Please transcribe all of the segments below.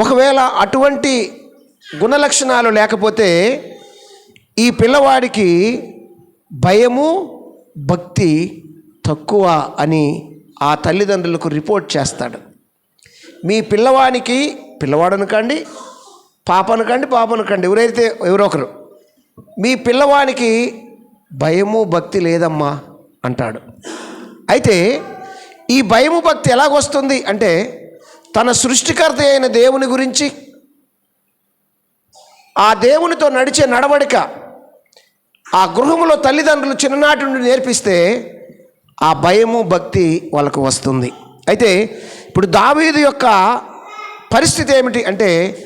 ఒకవేళ అటువంటి గుణలక్షణాలు లేకపోతే ఈ పిల్లవాడికి భయము భక్తి తక్కువ అని ఆ తల్లిదండ్రులకు రిపోర్ట్ చేస్తాడు. మీ పిల్లవానికి పిల్లవాడు అనకండి పాప అనకండి పాప అనకండి ఎవరైతే ఎవరొకరు మీ పిల్లవానికి భయము భక్తి లేదమ్మా అంటాడు. అయితే ఈ భయము భక్తి ఎలాగొస్తుంది అంటే తన సృష్టికర్త అయిన దేవుని గురించి ఆ దేవునితో నడిచే నడవడిక ఆ గృహంలో తల్లిదండ్రులు చిన్ననాటి నుండి నేర్పిస్తే ఆ భయము భక్తి వాళ్ళకు వస్తుంది. అయితే ఇప్పుడు దావీదు యొక్క పరిస్థితి ఏమిటి అంటే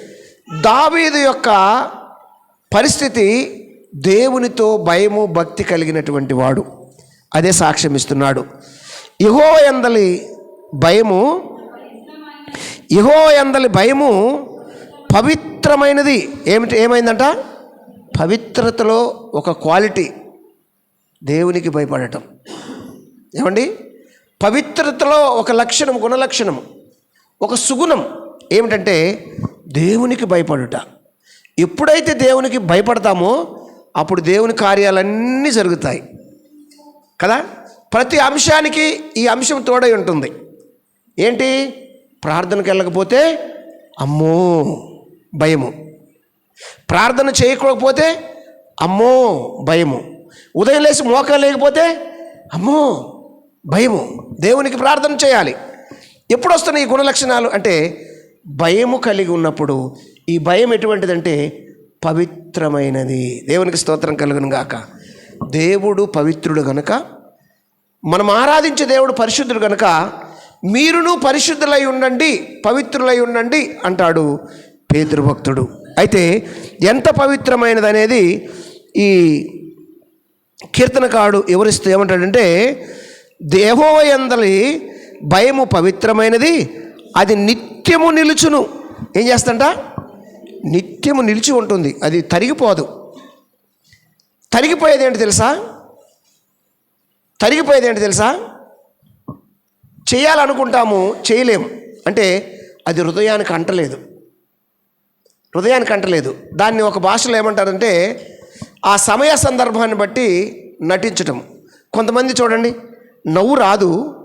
దావీదు యొక్క పరిస్థితి దేవునితో భయము భక్తి కలిగినటువంటి వాడు. అదే సాక్ష్యం ఇస్తున్నాడు. ఇహో ఎందలి భయము ఇహో ఎందలి భయము పవిత్రమైనది. ఏమిటి ఏమైందంట? పవిత్రతలో ఒక క్వాలిటీ దేవునికి భయపడటం. ఏమండి? పవిత్రతలో ఒక లక్షణం గుణలక్షణం ఒక సుగుణం ఏమిటంటే దేవునికి భయపడుట. ఎప్పుడైతే దేవునికి భయపడతామో అప్పుడు దేవుని కార్యాలన్నీ జరుగుతాయి. కదా? ప్రతి అంశానికి ఈ అంశం తోడై ఉంటుంది. ఏంటి? ప్రార్థనకు వెళ్ళకపోతే అమ్మో భయము. ప్రార్థన చేయకపోతే అమ్మో భయము. ఉదయం లేచి మోకం లేకపోతే అమ్మో భయము. దేవునికి ప్రార్థన చేయాలి. ఎప్పుడు వస్తున్నాయి ఈ గుణలక్షణాలు? అంటే భయము కలిగి ఉన్నప్పుడు ఈ భయం ఎటువంటిదంటే పవిత్రమైనది. దేవునికి స్తోత్రం కలుగును గాక. దేవుడు పవిత్రుడు గనుక మనం ఆరాధించే దేవుడు పరిశుద్ధుడు గనుక మీరును పరిశుద్ధులై ఉండండి పవిత్రులై ఉండండి అంటాడు పేతృభక్తుడు అయితే ఎంత పవిత్రమైనది అనేది ఈ కీర్తనకాడు వివరిస్తూ ఏమంటాడంటే దేహోయందలి భయము పవిత్రమైనది అది నిత్యము నిలుచును. ఏం చేస్తంట? నిత్యము నిలిచి ఉంటుంది అది తరిగిపోదు. తరిగిపోయేది ఏంటి తెలుసా? తరిగిపోయేది ఏంటి తెలుసా? చేయాలనుకుంటాము చేయలేము. అంటే అది హృదయానికి అంటలేదు. హృదయానికి అంటలేదు. దాన్ని ఒక భాషలో ఏమంటారంటే ఆ సమయ సందర్భాన్ని బట్టి నటించటం. కొంతమంది చూడండి నవ్వు రాదు.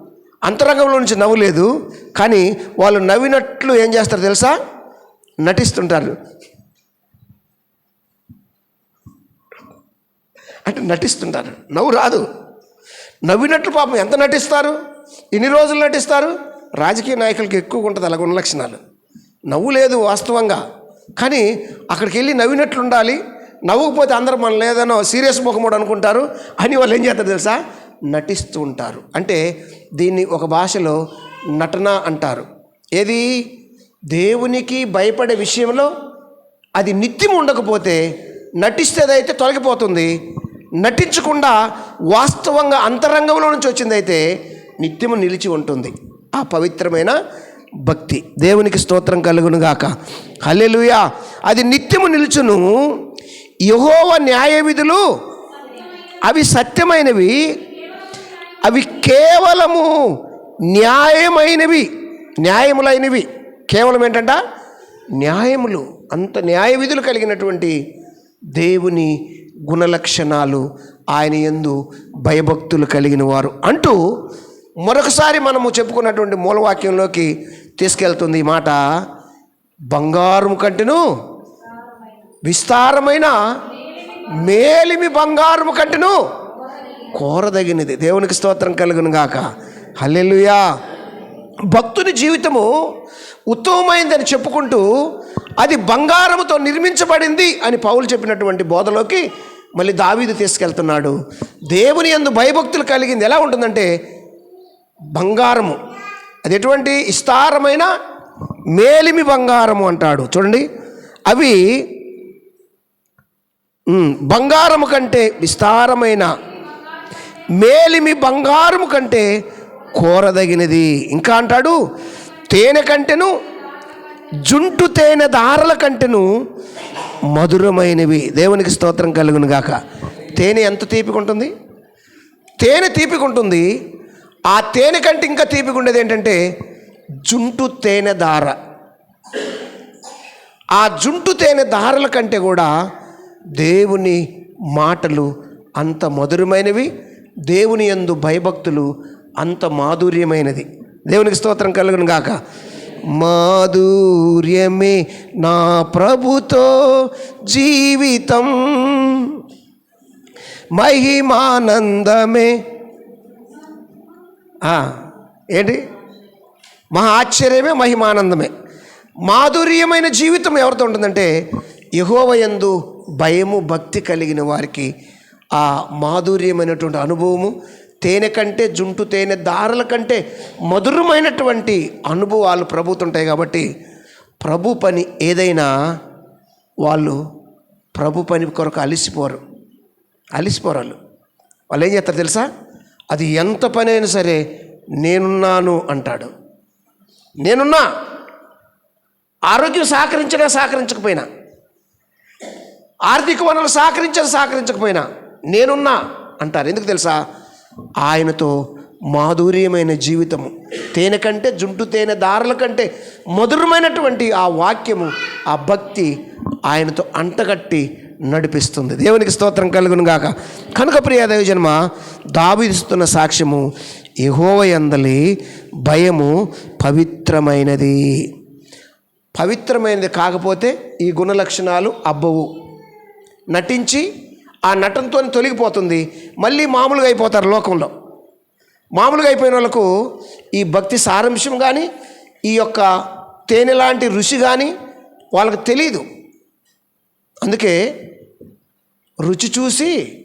అంతరంగంలో నుంచి నవ్వు లేదు. కానీ వాళ్ళు నవ్వినట్లు ఏం చేస్తారు తెలుసా? నటిస్తుంటారు. అంటే నటిస్తుంటారు. నవ్వు రాదు. నవ్వినట్లు పాపం ఎంత నటిస్తారు? ఎన్ని రోజులు నటిస్తారు? రాజకీయ నాయకులకు ఎక్కువ ఉంటుంది అలా గుణ లక్షణాలు. నవ్వు లేదు వాస్తవంగా. కానీ అక్కడికి వెళ్ళి నవ్వినట్లు ఉండాలి నవ్వకపోతే అందరూ మనం లేదనో సీరియస్ ముఖముడు అనుకుంటారు. అని వాళ్ళు ఏం చేస్తారు తెలుసా? నటిస్తూ ఉంటారు. అంటే దీన్ని ఒక భాషలో నటన అంటారు. ఏది? దేవునికి భయపడే విషయంలో అది నిత్యం ఉండకపోతే నటిస్తేదైతే తొలగిపోతుంది నటించకుండా వాస్తవంగా అంతరంగంలో నుంచి వచ్చిందైతే నిత్యము నిలిచి ఉంటుంది. ఆ పవిత్రమైన భక్తి. దేవునికి స్తోత్రం కలుగును గాక. హల్లెలూయా. అది నిత్యము నిలుచును. యహోవ న్యాయ విధులు అవి సత్యమైనవి. అవి కేవలము న్యాయమైనవి. న్యాయములైనవి. కేవలం ఏంటంట? న్యాయములు. అంత న్యాయ విధులు కలిగినటువంటి దేవుని గుణలక్షణాలు ఆయన యందు భయభక్తులు కలిగిన వారు. అంటూ మరొకసారి మనము చెప్పుకున్నటువంటి మూలవాక్యంలోకి తీసుకెళ్తుంది ఈ మాట. బంగారం కంటేను విస్తారమైన మేలిమి బంగారము కంటేను కోరదగినది. దేవునికి స్తోత్రం కలుగును గాక. హల్లెలుయా. భక్తుని జీవితము ఉత్తమమైందని చెప్పుకుంటూ అది బంగారముతో నిర్మించబడింది అని పౌలు చెప్పినటువంటి బోధలోకి మళ్ళీ దావీదు తీసుకెళ్తున్నాడు. దేవుని యందు భయభక్తులు కలిగింది ఎలా ఉంటుందంటే బంగారము. అది ఎటువంటి విస్తారమైన మేలిమి బంగారము అంటాడు. చూడండి. అవి బంగారము కంటే విస్తారమైన మేలిమి బంగారము కంటే కోరదగినది. ఇంకా అంటాడు తేనె కంటెను జుంటు తేనె దారల కంటెను మధురమైనవి. దేవునికి స్తోత్రం కలుగును గాక తేనె ఎంత తీపికుంటుంది? ఉంటుంది తేనె తీపికుంటుంది ఉంటుంది ఆ తేనె కంటే ఇంకా తీపిగా ఉండేది ఏంటంటే జుంటు తేనె దార ఆ జుంటు తేనె దారల కంటే కూడా దేవుని మాటలు అంత మధురమైనవి దేవుని యందు భయభక్తులు అంత మాధుర్యమైనది. దేవునికి స్తోత్రం కలుగును గాక. మాధుర్యమే నా ప్రభుతో జీవితం. మహిమానందమే ఏంటి? మహా ఆశ్చర్యమే మహిమానందమే. మాధుర్యమైన జీవితం ఎవరితో ఉంటుందంటే యహోవయందు భయము భక్తి కలిగిన వారికి ఆ మాధుర్యమైనటువంటి అనుభవము తేనె కంటే జుంటు తేనె దారుల కంటే మధురమైనటువంటి అనుభవాలు ప్రభుతుంటాయి కాబట్టి ప్రభు పని ఏదైనా వాళ్ళు ప్రభు పని కొరకు అలిసిపోరు. అలిసిపోరు వాళ్ళు వాళ్ళు ఏం చేస్తారు తెలుసా? అది ఎంత పని అయినా సరే నేనున్నాను అంటాడు. నేనున్నా. ఆరోగ్యం సహకరించినా సహకరించకపోయినా. ఆర్థిక వనరులు సహకరించినా సహకరించకపోయినా నేనున్నా అంటారు. ఎందుకు తెలుసా? ఆయనతో మాధుర్యమైన జీవితము తేనె కంటే జుంటు తేనె దారుల కంటే మధురమైనటువంటి ఆ వాక్యము ఆ భక్తి ఆయనతో అంటగట్టి నడిపిస్తుంది. దేవునికి స్తోత్రం కలుగును గాక. కనుక ప్రియ దైవజన్మ దావిస్తున్న సాక్ష్యము యహోవయందలి భయము పవిత్రమైనది. పవిత్రమైనది కాకపోతే ఈ గుణ లక్షణాలు అబ్బవు. నటించి ఆ నటనతో తొలగిపోతుంది. మళ్ళీ మామూలుగా అయిపోతారు లోకంలో. మామూలుగా అయిపోయిన వాళ్ళకు ఈ భక్తి సారాంశం కానీ ఈ యొక్క తేనె లాంటి రుచి కానీ వాళ్ళకి తెలియదు అందుకే రుచి చూసి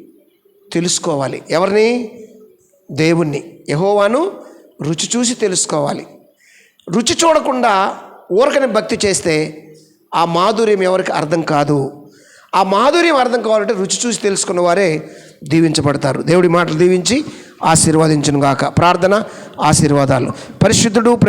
తెలుసుకోవాలి. ఎవరిని? దేవుణ్ణి. యహోవాను రుచి చూసి తెలుసుకోవాలి. రుచి చూడకుండా ఊరకని భక్తి చేస్తే ఆ మాధుర్యం ఎవరికి అర్థం కాదు. ఆ మాధుర్యం అర్థం కావాలంటే రుచి చూసి తెలుసుకున్న వారే దీవించబడతారు. దేవుడి మాటలు దీవించి ఆశీర్వదించును గాక ప్రార్థన ఆశీర్వాదాలు. పరిశుద్ధుడు ప్రేమ